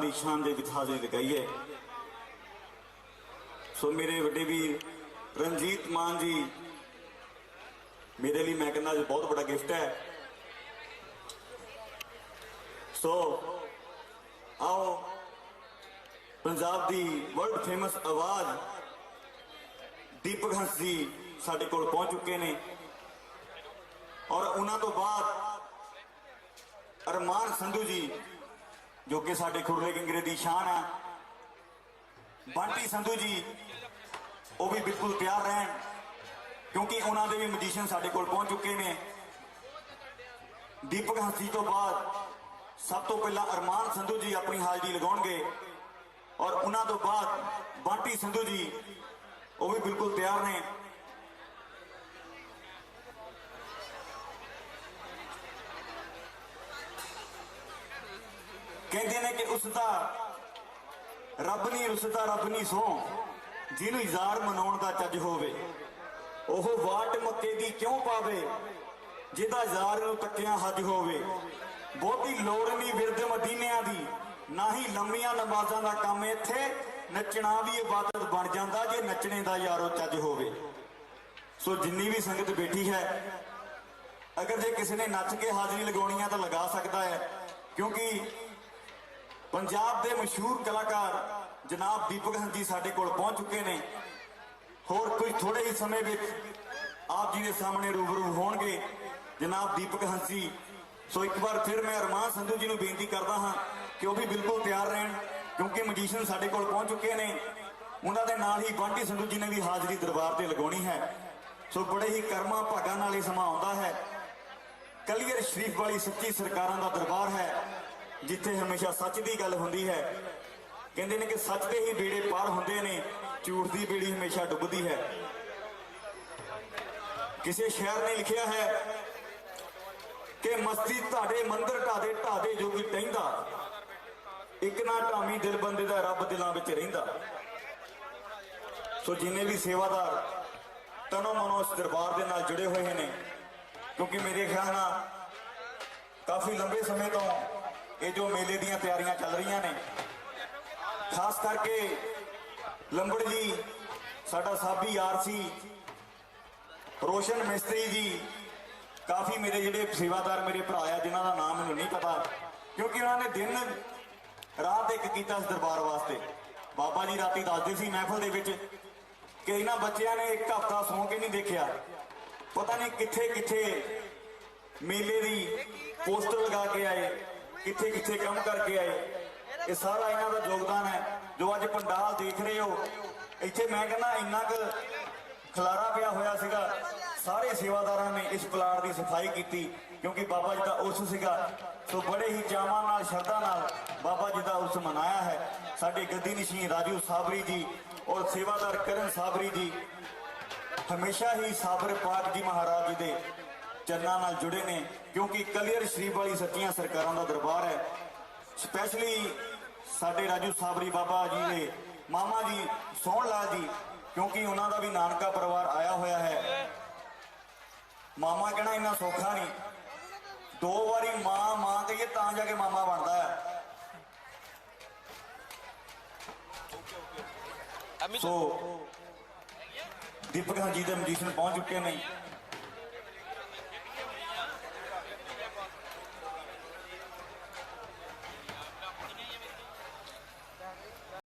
ਦੀ ਸ਼ਾਨ ਦੇ ਵਿੱਚ ਹਾਜ਼ਰੀ ਲਗਾਈ ਹੈ। ਸੋ ਮੇਰੇ ਵੱਡੇ ਵੀਰ, ਰਣਜੀਤ ਮਾਨ ਜੀ, ਮੇਰੇ ਲਈ ਮੈਂ ਕਹਿੰਦਾ ਬਹੁਤ ਵੱਡਾ ਗਿਫਟ ਹੈ। ਸੋ, ਆਓ, ਪੰਜਾਬ ਦੀ ਵਰਲਡ ਫੇਮਸ ਆਵਾਜ਼ ਦੀਪਕ ਹੰਸ ਜੀ ਸਾਡੇ ਕੋਲ ਪਹੁੰਚ ਚੁੱਕੇ ਨੇ। ਔਰ ਉਹਨਾਂ ਤੋਂ ਬਾਅਦ ਅਰਮਾਨ ਸੰਧੂ ਜੀ ਜੋ ਕਿ ਸਾਡੇ ਖੁਰਲੇ ਕਿੰਗਰੇ ਦੀ ਸ਼ਾਨ ਆ। ਬੰਟੀ ਸੰਧੂ ਜੀ, ਉਹ ਵੀ ਬਿਲਕੁਲ ਤਿਆਰ ਰਹਿਣ, ਕਿਉਂਕਿ ਉਹਨਾਂ ਦੇ ਵੀ ਮੈਜੀਸ਼ੀਅਨ ਸਾਡੇ ਕੋਲ ਪਹੁੰਚ ਚੁੱਕੇ ਨੇ। ਦੀਪਕ ਹੰਸੀ ਤੋਂ ਬਾਅਦ ਸਭ ਤੋਂ ਪਹਿਲਾਂ ਅਰਮਾਨ ਸੰਧੂ ਜੀ ਆਪਣੀ ਹਾਜ਼ਰੀ ਲਗਾਉਣਗੇ ਔਰ ਉਹਨਾਂ ਤੋਂ ਬਾਅਦ ਬੰਟੀ ਸੰਧੂ ਜੀ, ਉਹ ਵੀ ਬਿਲਕੁਲ ਤਿਆਰ ਨੇ। ਕਹਿੰਦੇ ਨੇ ਕਿ ਉਸ ਦਾ ਰੱਬ ਨਹੀਂ ਰੁੱਸਦਾ ਰੱਬ ਨਹੀਂ ਸੋ, ਜਿਹਨੂੰ ਇਜ਼ਾਰ ਮਨਾਉਣ ਦਾ ਚੱਜ ਹੋਵੇ। ਉਹ ਵਾਟ ਮੱਕੇ ਦੀ ਕਿਉਂ ਪਾਵੇ? ਜਿਹਦਾ ਯਾਰ ਨੂੰ ਤੱਕਿਆ ਹੱਜ ਹੋਵੇ। ਬਹੁਤੀ ਲੋੜ ਨਹੀਂ ਵਿਰਦ ਮਦੀਨਿਆਂ ਦੀ, ਨਾ ਹੀ ਲੰਮੀਆਂ ਨਮਾਜ਼ਾਂ ਦਾ ਕੰਮ ਇੱਥੇ, ਨੱਚਣਾ ਵੀ ਇਬਾਦਤ ਬਣ ਜਾਂਦਾ ਜੇ ਨੱਚਣੇ ਦਾ ਯਾਰੋ ਚੱਜ ਹੋਵੇ। ਸੋ ਜਿੰਨੀ ਵੀ ਸੰਗਤ ਬੈਠੀ ਹੈ, ਅਗਰ ਜੇ ਕਿਸੇ ਨੇ ਨੱਚ ਕੇ ਹਾਜ਼ਰੀ ਲਗਾਉਣੀ ਆ ਤਾਂ ਲਗਾ ਸਕਦਾ ਹੈ, ਕਿਉਂਕਿ ਪੰਜਾਬ ਦੇ ਮਸ਼ਹੂਰ ਕਲਾਕਾਰ ਜਨਾਬ ਦੀਪਕ ਹੰਜੀ ਸਾਡੇ ਕੋਲ ਪਹੁੰਚ ਚੁੱਕੇ ਨੇ। ਹੋਰ ਕੁਝ ਥੋੜੇ ਹੀ ਸਮੇਂ ਵਿੱਚ ਆਪ ਜੀ ਦੇ ਸਾਹਮਣੇ ਰੂਬਰੂ ਹੋਣਗੇ ਜਨਾਬ ਦੀਪਕ ਹੰਸੀ। ਸੋ ਇੱਕ ਵਾਰ ਫਿਰ ਮੈਂ ਅਰਮਾਨ ਸੰਧੂ ਜੀ ਨੂੰ ਬੇਨਤੀ ਕਰਦਾ ਹਾਂ ਕਿ ਉਹ ਵੀ ਬਿਲਕੁਲ ਤਿਆਰ ਰਹਿਣ, ਕਿਉਂਕਿ ਮਜੀਸ਼ੀਅਨ ਸਾਡੇ ਕੋਲ ਪਹੁੰਚ ਚੁੱਕੇ ਨੇ। ਉਹਨਾਂ ਦੇ ਨਾਲ ਹੀ ਬੰਟੀ ਸੰਧੂ ਜੀ ਨੇ ਵੀ ਹਾਜ਼ਰੀ ਦਰਬਾਰ ਤੇ ਲਗਾਉਣੀ ਹੈ। ਸੋ ਬੜੇ ਹੀ ਕਰਮਾਂ ਭਾਗਾਂ ਨਾਲ ਇਹ ਸਮਾਂ ਆਉਂਦਾ ਹੈ। ਕਲੀਅਰ ਸ਼ਰੀਫ ਵਾਲੀ ਸੱਚੀ ਸਰਕਾਰਾਂ ਦਾ ਦਰਬਾਰ ਹੈ। ਜਿੱਥੇ ਹਮੇਸ਼ਾ ਸੱਚ ਦੀ ਗੱਲ ਹੁੰਦੀ ਹੈ। ਕਹਿੰਦੇ ਨੇ ਕਿ ਸੱਚ ਦੇ ਹੀ ਬੇੜੇ ਪਾਰ ਹੁੰਦੇ ਨੇ, ਝੂਠ ਦੀ ਬੇੜੀ ਹਮੇਸ਼ਾ ਡੁੱਬਦੀ ਹੈ। ਕਿਸੇ ਸ਼ਾਇਰ ਨੇ ਲਿਖਿਆ ਹੈ ਕਿ ਮਸਤੀ ਤੁਹਾਡੇ ਮੰਦਰ ਢਾਦੇ ਢਾਦੇ ਜੋ ਵੀ ਟਹਿੰਦਾ ਇੱਕ ਨਾ ਢਾਮੀ ਦਿਲ ਬੰਦੇ ਦਾ ਰੱਬ ਦਿਲਾਂ ਵਿੱਚ ਰਹਿੰਦਾ। ਸੋ ਜਿੰਨੇ ਵੀ ਸੇਵਾਦਾਰ ਤਨੋ ਮਨੋ ਇਸ ਦਰਬਾਰ ਦੇ ਨਾਲ ਜੁੜੇ ਹੋਏ ਨੇ, ਕਿਉਂਕਿ ਮੇਰੇ ਖਿਆਲ ਨਾਲ ਕਾਫੀ ਲੰਬੇ ਸਮੇਂ ਤੋਂ ਇਹ ਜੋ ਮੇਲੇ ਦੀਆਂ ਤਿਆਰੀਆਂ ਚੱਲ ਰਹੀਆਂ ਨੇ, ਖਾਸ ਕਰਕੇ ਲੰਬੜ ਜੀ, ਸਾਡਾ ਸਾਬੀ ਆਰਸੀ ਰੋਸ਼ਨ ਮਿਸਤਰੀ ਜੀ, ਕਾਫੀ ਮੇਰੇ ਜਿਹੜੇ ਸੇਵਾਦਾਰ ਮੇਰੇ ਭਰਾ ਆ, ਜਿਨ੍ਹਾਂ ਦਾ ਨਾਮ ਮੈਨੂੰ ਨਹੀਂ ਪਤਾ, ਕਿਉਂਕਿ ਉਹਨਾਂ ਨੇ ਦਿਨ ਰਾਤ ਇੱਕ ਕੀਤਾ ਇਸ ਦਰਬਾਰ ਵਾਸਤੇ। ਬਾਬਾ ਜੀ ਰਾਤੀ ਦੱਸਦੇ ਸੀ ਮਹਿਫਲ ਦੇ ਵਿੱਚ ਕਿ ਇਹਨਾਂ ਬੱਚਿਆਂ ਨੇ ਇੱਕ ਹਫ਼ਤਾ ਸੌਂ ਕੇ ਨਹੀਂ ਦੇਖਿਆ। ਪਤਾ ਨਹੀਂ ਕਿੱਥੇ ਕਿੱਥੇ ਮੇਲੇ ਦੀ ਪੋਸਟਰ ਲਗਾ ਕੇ ਆਏ। ਕਿੱਥੇ ਕਿੱਥੇ ਕੰਮ ਕਰਕੇ ਆਏ? ਇਹ ਸਾਰਾ ਇਹਨਾਂ ਦਾ ਯੋਗਦਾਨ ਹੈ, ਜੋ ਅੱਜ ਪੰਡਾਲ ਦੇਖ ਰਹੇ ਹੋ। ਇੱਥੇ ਮੈਂ ਕਹਿੰਦਾ ਇੰਨਾ ਕੁ ਖਲਾਰਾ ਪਿਆ ਹੋਇਆ ਸੀਗਾ। ਸਾਰੇ ਸੇਵਾਦਾਰਾਂ ਨੇ ਇਸ ਪਲਾਟ ਦੀ ਸਫ਼ਾਈ ਕੀਤੀ, ਕਿਉਂਕਿ ਬਾਬਾ ਜੀ ਦਾ ਉਰਸ ਸੀਗਾ। ਸੋ ਬੜੇ ਹੀ ਚਾਵਾਂ ਨਾਲ, ਸ਼ਰਧਾ ਨਾਲ ਬਾਬਾ ਜੀ ਦਾ ਉਰਸ ਮਨਾਇਆ ਹੈ। ਸਾਡੇ ਗੱਦੀ ਨਿਸ਼ੀ ਰਾਜੂ ਸਾਬਰੀ ਜੀ ਔਰ ਸੇਵਾਦਾਰ ਕਰਨ ਸਾਬਰੀ ਜੀ ਹਮੇਸ਼ਾ ਹੀ ਸਾਬਰ ਪਾਕ ਜੀ ਮਹਾਰਾਜ ਜੀ ਦੇ ਚਰਨਾਂ ਨਾਲ ਜੁੜੇ ਨੇ ਕਿਉਂਕਿ ਕਲੀਅਰ ਸ਼ਰੀਫ ਵਾਲੀ ਸੱਚੀਆਂ ਸਰਕਾਰਾਂ ਦਾ ਦਰਬਾਰ ਹੈ। ਸਪੈਸ਼ਲੀ ਸਾਡੇ ਰਾਜੂ ਸਾਬਰੀ ਬਾਬਾ ਜੀ ਦੇ ਮਾਮਾ ਜੀ ਸੋਹਣ ਲਾਲ ਜੀ ਕਿਉਂਕਿ ਉਹਨਾਂ ਦਾ ਵੀ ਨਾਨਕਾ ਪਰਿਵਾਰ ਆਇਆ ਹੋਇਆ ਹੈ। ਮਾਮਾ ਕਹਿਣਾ ਇੰਨਾ ਸੌਖਾ ਨਹੀਂ। ਦੋ ਵਾਰੀ ਮਾਂ ਮਾਂ ਕਹੀਏ ਤਾਂ ਜਾ ਕੇ ਮਾਮਾ ਬਣਦਾ ਹੈ। ਸੋ ਦੀਪਕ ਜੀ ਦੇ ਮੈਡੀਸਨ ਪਹੁੰਚ ਚੁੱਕੇ ਨੇ।